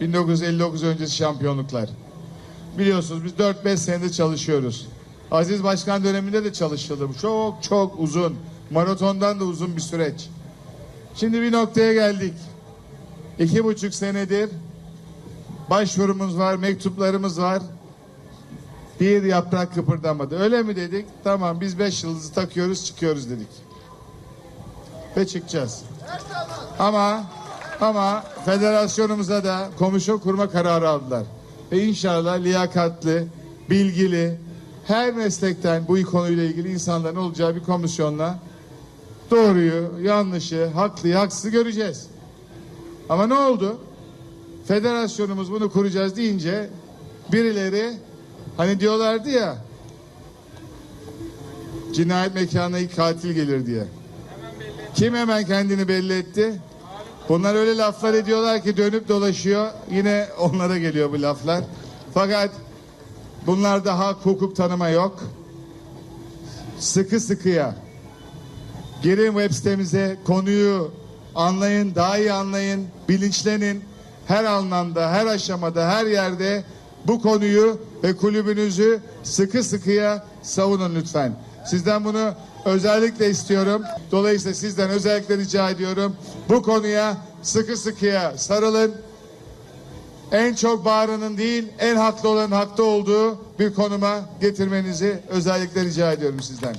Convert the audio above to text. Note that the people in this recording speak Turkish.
1959 öncesi şampiyonluklar. Biliyorsunuz biz 4-5 senedir çalışıyoruz. Aziz Başkan döneminde de çalışıldı. Bu Çok çok uzun. Maratondan da uzun bir süreç. Şimdi bir noktaya geldik. İki buçuk senedir başvurumuz var, mektuplarımız var. Bir yaprak kıpırdamadı. Öyle mi dedik? Tamam biz beş yıldızı takıyoruz çıkıyoruz dedik. Ve çıkacağız. Ama ama federasyonumuza da komisyon kurma kararı aldılar. Ve inşallah liyakatli, bilgili, her meslekten bu konuyla ilgili insanların olacağı bir komisyonla doğruyu, yanlışı, haklıyı, haksızı göreceğiz. Ama ne oldu? Federasyonumuz bunu kuracağız deyince birileri hani diyorlardı ya cinayet mekanına ilk katil gelir diye. Kim hemen kendini belli etti? Bunlar öyle laflar ediyorlar ki dönüp dolaşıyor. Yine onlara geliyor bu laflar. Fakat bunlarda hak hukuk tanıma yok. Sıkı sıkıya girin web sitemize konuyu anlayın, daha iyi anlayın, bilinçlenin. Her anlamda, her aşamada, her yerde bu konuyu ve kulübünüzü sıkı sıkıya savunun lütfen. Sizden bunu özellikle istiyorum. Dolayısıyla sizden özellikle rica ediyorum. Bu konuya sıkı sıkıya sarılın. En çok bağıranın değil, en haklı olanın haklı olduğu bir konuma getirmenizi özellikle rica ediyorum sizden.